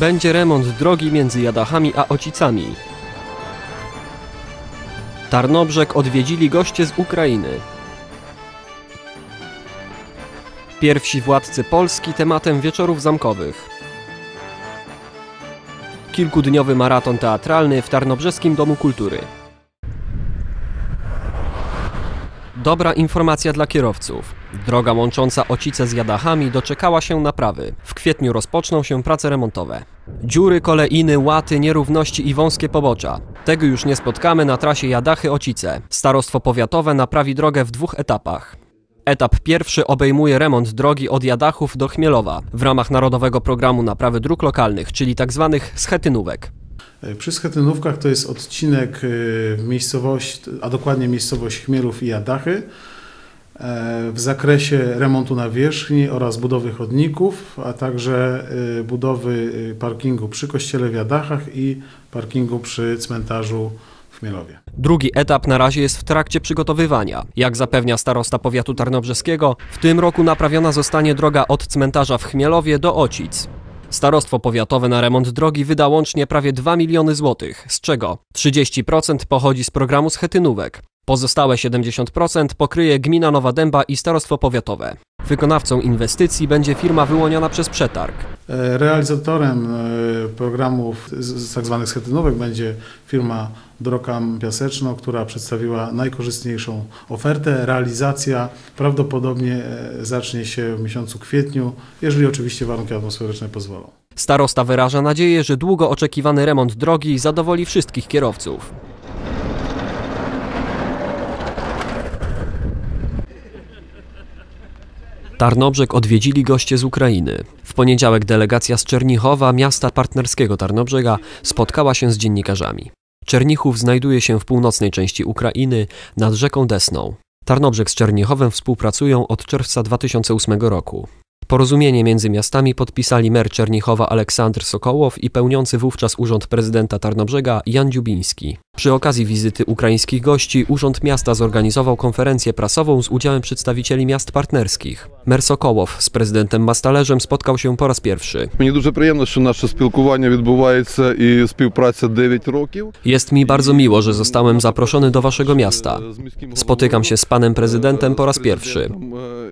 Będzie remont drogi między Jadachami a Ocicami. Tarnobrzeg odwiedzili goście z Ukrainy. Pierwsi władcy Polski tematem wieczorów zamkowych. Kilkudniowy maraton teatralny w Tarnobrzeskim Domu Kultury. Dobra informacja dla kierowców. Droga łącząca Ocice z Jadachami doczekała się naprawy. W kwietniu rozpoczną się prace remontowe. Dziury, kolejny, łaty, nierówności i wąskie pobocza. Tego już nie spotkamy na trasie Jadachy-Ocice. Starostwo powiatowe naprawi drogę w dwóch etapach. Etap pierwszy obejmuje remont drogi od Jadachów do Chmielowa w ramach Narodowego Programu Naprawy Dróg Lokalnych, czyli tzw. schetynówek. Przy Schetynówkach to jest odcinek y, miejscowość, a dokładnie miejscowość Chmielów i Jadachy w zakresie remontu nawierzchni oraz budowy chodników, a także y, budowy y, parkingu przy kościele w Jadachach i parkingu przy cmentarzu w Chmielowie. Drugi etap na razie jest w trakcie przygotowywania. Jak zapewnia starosta powiatu tarnobrzeskiego, w tym roku naprawiona zostanie droga od cmentarza w Chmielowie do Ocic. Starostwo powiatowe na remont drogi wyda łącznie prawie 2 miliony złotych, z czego 30% pochodzi z programu schetynówek. Pozostałe 70% pokryje gmina Nowa Dęba i starostwo powiatowe. Wykonawcą inwestycji będzie firma wyłoniona przez przetarg. E, Realizatorem e, programów tzw. schetynówek będzie firma Drokam Piaseczno, która przedstawiła najkorzystniejszą ofertę. Realizacja prawdopodobnie e, zacznie się w miesiącu kwietniu, jeżeli oczywiście warunki atmosferyczne pozwolą. Starosta wyraża nadzieję, że długo oczekiwany remont drogi zadowoli wszystkich kierowców. Tarnobrzeg odwiedzili goście z Ukrainy. W poniedziałek delegacja z Czernichowa, miasta partnerskiego Tarnobrzega, spotkała się z dziennikarzami. Czernichów znajduje się w północnej części Ukrainy, nad rzeką Desną. Tarnobrzeg z Czernichowem współpracują od czerwca 2008 roku. Porozumienie między miastami podpisali mer Czernichowa Aleksandr Sokołow i pełniący wówczas urząd prezydenta Tarnobrzega Jan Dziubiński. Przy okazji wizyty ukraińskich gości Urząd Miasta zorganizował konferencję prasową z udziałem przedstawicieli miast partnerskich. Mer Sokołow z prezydentem Mastalerzem spotkał się po raz pierwszy. Mnie bardzo przyjemno, że nasze spilkowanie odbywa się i współpraca 9 roków. Jest mi bardzo miło, że zostałem zaproszony do waszego miasta. Spotykam się z panem prezydentem po raz pierwszy.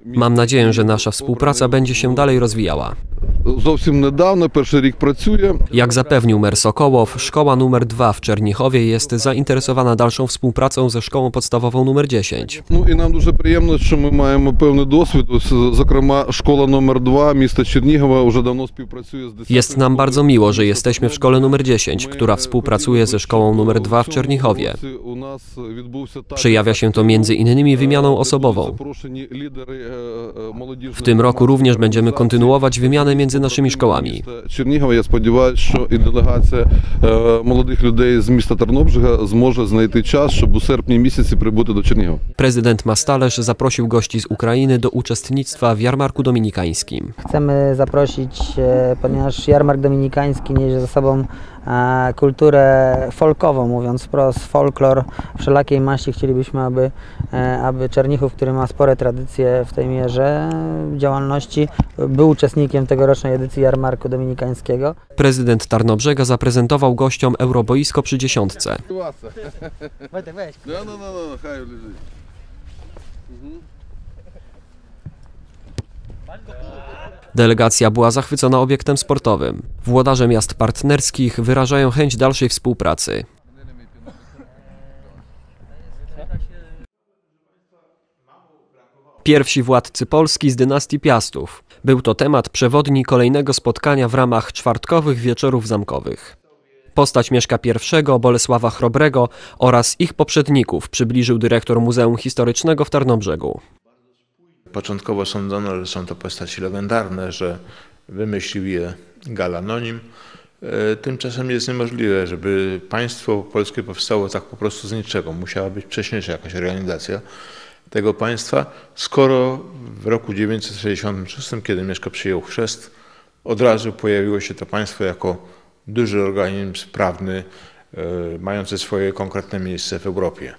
Mam nadzieję, że nasza współpraca będzie się dalej rozwijała. Зовсім недавно, перший рік працює. Jak zapewnił mer Sokołow, szkoła numer 2 w Czernichowie jest zainteresowana dalszą współpracą ze szkołą podstawową numer 10. Ну і нам дуже приємно, що ми маємо певний досвід. Ось, зокрема, школа номер 2 міста Чернігова вже давно співпрацює з 10 Jest nam bardzo miło, że jesteśmy w szkole numer 10, która współpracuje ze szkołą numer 2 w Czernichowie. У нас відбувся так- Przejawia się to między innymi wymianą osobową. Запрошені лідери, е, е, молодіжної W tym roku również będziemy організації. kontynuować wymianę między naszymi szkołami. Міста Чернігова, я сподіваюся, що і делегація е, молодих людей з міста Тарнобжига зможе знайти час, щоб у серпні місяці прибути до Чернігова. Prezydent Mastalerz zaprosił gości z Ukrainy do uczestnictwa w jarmarku dominikańskim. Chcemy zaprosić, e, ponieważ jarmark dominikański niesie ze sobą e, kulturę folkową, mówiąc wprost, folklor wszelakiej maści. Chcielibyśmy, aby, e, aby Czernichów, który ma spore tradycje w tej mierze działalności, był uczestnikiem tegorocznej edycji Jarmarku Dominikańskiego. Prezydent Tarnobrzega zaprezentował gościom Euroboisko przy dziesiątce. No, no, no, no, leży. Mhm. mhm. Delegacja była zachwycona obiektem sportowym. Włodarze miast partnerskich wyrażają chęć dalszej współpracy. Pierwsi władcy Polski z dynastii Piastów. Był to temat przewodni kolejnego spotkania w ramach czwartkowych wieczorów zamkowych. Postać Mieszka I, Bolesława Chrobrego oraz ich poprzedników przybliżył dyrektor Muzeum Historycznego w Tarnobrzegu. Początkowo sądzono, że są to postaci legendarne, że wymyślił je Galanonim. E, Tymczasem jest niemożliwe, żeby państwo polskie powstało tak po prostu z niczego. Musiała być wcześniejsza jakaś organizacja tego państwa, skoro w roku 966, kiedy Mieszko przyjął chrzest, od razu pojawiło się to państwo jako duży organizm prawny, e, mający swoje konkretne miejsce w Europie.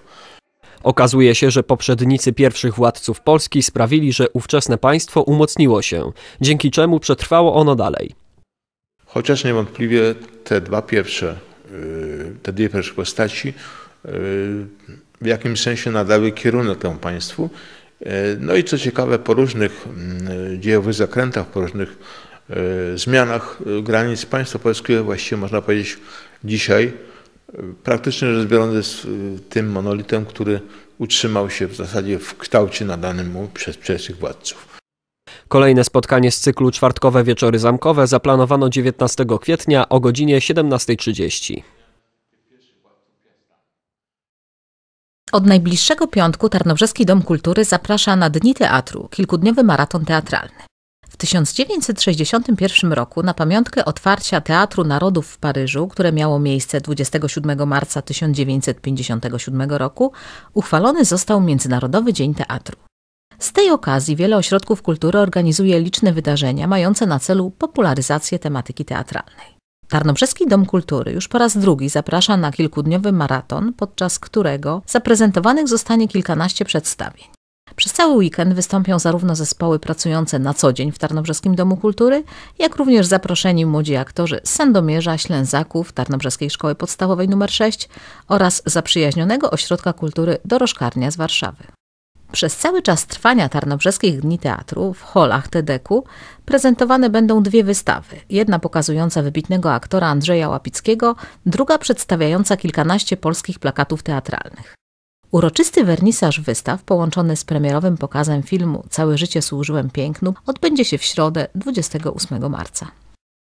Okazuje się, że poprzednicy pierwszych władców Polski sprawili, że ówczesne państwo umocniło się, dzięki czemu przetrwało ono dalej. Chociaż niewątpliwie te dwa pierwsze, y, te dwie pierwsze postaci y, w jakimś sensie nadały kierunek temu państwu. Y, No i co ciekawe, po różnych mm, dziejowych zakrętach, po różnych zmianach granic państwa polskiego właściwie można powiedzieć dzisiaj praktycznie rzecz biorąc jest tym monolitem, który utrzymał się w zasadzie w kształcie nadanym mu przez, tych władców. Kolejne spotkanie z cyklu Czwartkowe Wieczory Zamkowe zaplanowano 19 kwietnia o godzinie 17.30. Od najbliższego piątku Tarnobrzeski Dom Kultury zaprasza na Dni Teatru, kilkudniowy maraton teatralny. W 1961 roku na pamiątkę otwarcia Teatru Narodów w Paryżu, które miało miejsce 27 marca 1957 roku, uchwalony został Międzynarodowy Dzień Teatru. Z tej okazji wiele ośrodków kultury organizuje liczne wydarzenia mające na celu popularyzację tematyki teatralnej. Tarnobrzeski Dom Kultury już po raz drugi zaprasza na kilkudniowy maraton, podczas którego zaprezentowanych zostanie kilkanaście przedstawień. Przez cały weekend wystąpią zarówno zespoły pracujące na co dzień w Tarnobrzeskim Domu Kultury, jak również zaproszeni młodzi aktorzy z Sandomierza, Ślęzaków, Tarnobrzeskiej Szkoły Podstawowej nr 6 oraz zaprzyjaźnionego Ośrodka Kultury Dorożkarnia z Warszawy. Przez cały czas trwania Tarnobrzeskich Dni Teatru w holach TEDEK-u prezentowane będą dwie wystawy. Jedna pokazująca wybitnego aktora Andrzeja Łapickiego, druga przedstawiająca kilkanaście polskich plakatów teatralnych. Uroczysty wernisaż wystaw, połączony z premierowym pokazem filmu Całe życie służyłem pięknu, odbędzie się w środę 28 marca.